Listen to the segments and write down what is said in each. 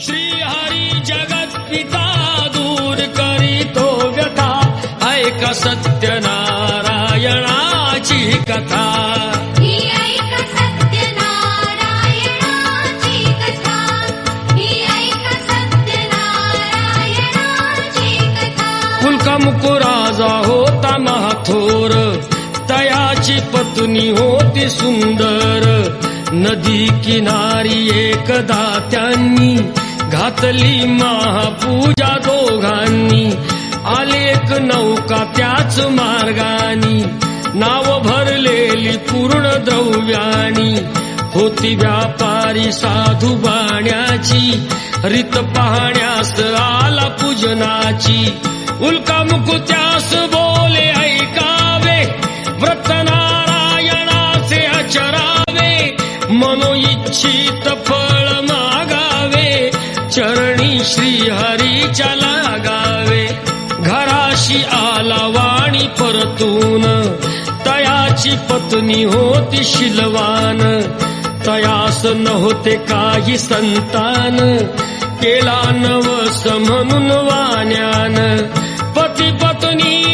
श्रीहरी जगत पिता दूर करीतो व्यथा. ऐका सत्यनारायणाची कथा. ही ऐक सत्यनारायणाची कथा. ही ऐक सत्यनारायणाची कथा. कुलकामुकू राजा होता महाथोर. तयाची पत्नी होती सुंदर. नदी किनारी एकदा त्यांनी घातली महापूजा दोघांनी. आलेक नौका त्याच मार्गानी. नाव भरलेली पूर्ण द्रव्यानी. होती व्यापारी साधू बाण्याची. रीत पाहण्यास आला पूजनाची. उल्कामुख त्यास चरणी श्रीहरीच्या लागावे. घराशी आला वाणी परतून. तयाची पत्नी होती शिलवान. तयास नव्हते काही संतान. केला नवस म्हणून वाण्यान. पती पत्नी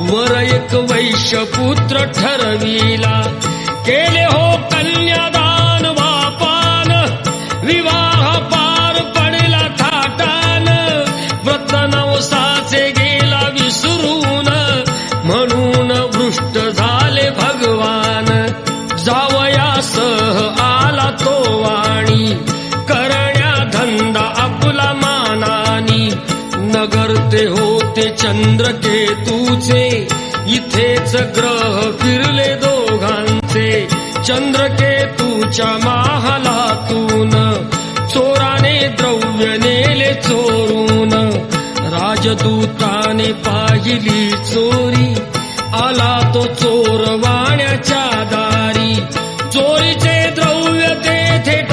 वर एक वैश्य पुत्र ठरविला. केले हो कन्यादान वापान. विवाह पार पडला थाटान. व्रत नवसाचे गेला विसरून. म्हणून वृष्ट झाले भगवान. जावयासह आला तो वाणी. करण्या धंदा आपला मानानी. नगर ते होते तुझे. इथेच ग्रह फिरले दोघांचे. चंद्रकेतूच्या महालातून चोराने द्रव्य नेले चोरून. राजदूताने पाहिली चोरी. आला तो चोर वाण्याच्या दारी. चोरीचे द्रव्य तेथे